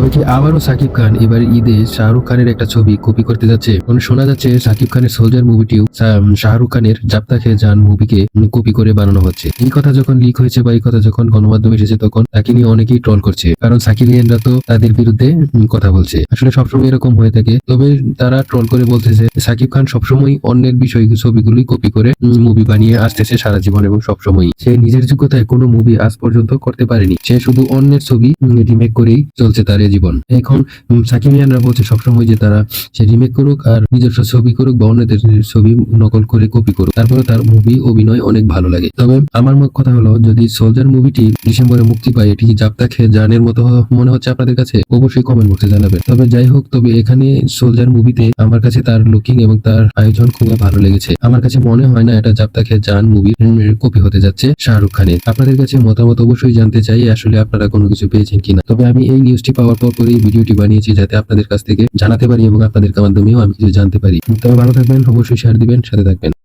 তবে কি আবারও সাকিব খান এবার ঈদে শাহরুখ খানের একটা ছবি কপি করতে যাচ্ছে। মানে শোনা যাচ্ছে সাকিব খানের সোলজার মুভিটিও শাহরুখ খানের জাপ্তা খেয়ে যান মুভিকে কপি করে বানানো হচ্ছে। এই কথা যখন লিক হয়েছে বা এই কথা যখন গণমাধ্যমে এসেছে, তখন তাকে নিয়ে অনেকেই ট্রল করছে। কারণ সাকিবিয়ানরা তো তাদের বিরুদ্ধে কথা বলছে। আসলে সবসময় এরকম হয়ে থাকে। তবে তারা ট্রল করে বলতেছে সাকিব খান সবসময় অন্যের বিষয় ছবিগুলোই কপি করে মুভি বানিয়ে আসতেছে সারা জীবন এবং সবসময় সে নিজের যোগ্যতায় কোনো মুভি আজ পর্যন্ত করতে পারেনি। সে শুধু অন্যের ছবি রিমেক করেই চলছে তার জীবন। এখন উম, সাকিবিয়ানরা বলছে সবসময় যে তারা সে রিমেক করুক আর নিজস্ব ছবি করুক বা অন্যদের ছবি নকল করে কপি করুক। তারপরে তার মুভি অভিনয় অনেক ভালো লাগে। তবে আমার কথা হলো যদি সোলজার মুভিটি ডিসেম্বরে মুক্তি পায় এটি কি জাপ্তা খেয়ে জানের মতো মনে হচ্ছে আপনাদের কাছে? অবশ্যই কমেন্ট বক্সে জানাবেন তবে যাই হোক তবে এখানে সোলজার মুভিতে আমার কাছে তার লুকিং এবং তার আয়োজন খুবই ভালো লেগেছে। আমার কাছে মনে হয় না এটা জাপ্তা খেয়ে জান মুভির কপি হতে যাচ্ছে শাহরুখ খানের। আপনাদের কাছে মতামত অবশ্যই জানতে চাই আসলে আপনারা কোনো কিছু পেয়েছেন কিনা। তবে আমি এই নিউজটি পাওয়ার পর পরেই ভিডিওটি বানিয়েছি যাতে আপনাদের কাছ থেকে জানাতে পারি এবং আপনাদের মাধ্যমেও আমি কিছু জানতে পারি। তবে ভালো থাকবেন, অবশ্যই শেয়ার দিবেন, সাথে থাকবেন।